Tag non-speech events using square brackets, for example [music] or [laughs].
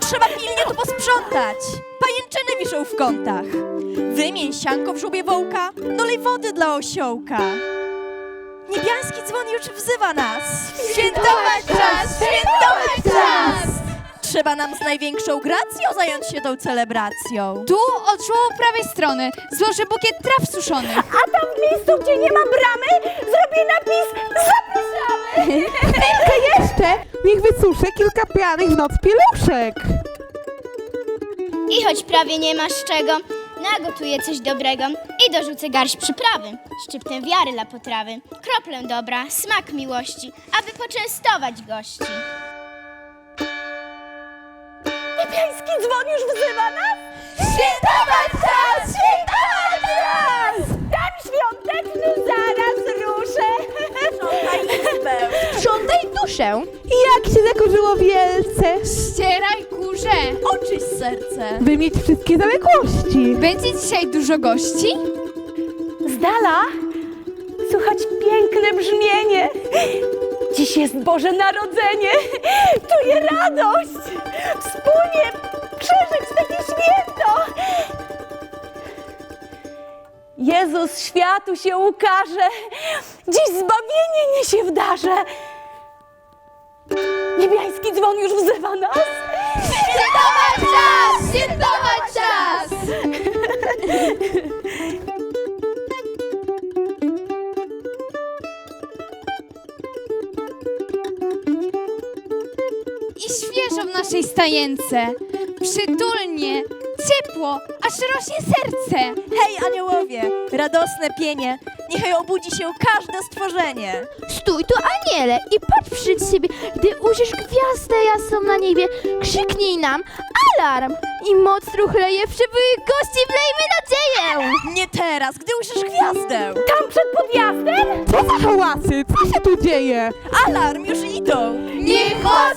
Trzeba pilnie tu posprzątać. Pajęczyny wiszą w kątach. Wymień sianko w żubie wołka, dolej wody dla osiołka. Niebiański dzwon już wzywa nas. Świętować czas! Świętować czas! Trzeba nam z największą gracją zająć się tą celebracją. Tu od szło prawej strony złożę bukiet traw suszonych. A tam w miejscu, gdzie nie ma bramy, zrobię napis Zapraszamy! [laughs] Jeszcze! Niech wysuszę kilka pianych w noc pieluszek. I choć prawie nie masz czego, nagotuję coś dobrego i dorzucę garść przyprawy, szczyptę wiary dla potrawy, kroplę dobra, smak miłości, aby poczęstować gości. Niebiański dzwon już wzywa nas! Świętować Jak się zakurzyło wielce! Ścieraj kurze. oczyś serce. By mieć wszystkie zaległości. Będzie dzisiaj dużo gości? Z dala słychać piękne brzmienie. Dziś jest Boże Narodzenie. Czuję radość. Wspólnie przeżyć takie święto. Jezus światu się ukaże. Dziś zbawienie niesie w darze. Niebiański dzwon już wzywa nas. Świętować czas! Świętować czas! I świeżo w naszej stajence. Przytulnie, ciepło, aż rośnie serce. Hej, aniołowie, radosne pienie, niechaj obudzi się każde stworzenie. Stój tu, aniele, i patrz przed siebie. Gdy ujrzysz gwiazdę jasną na niebie, krzyknij nam alarm i moc truchleje w przybyłych gości wlejmy nadzieję. Nie teraz, gdy ujrzysz gwiazdę. Tam przed podjazdem Co za hałasy? Co się tu dzieje? Alarm, już idą. Niech moc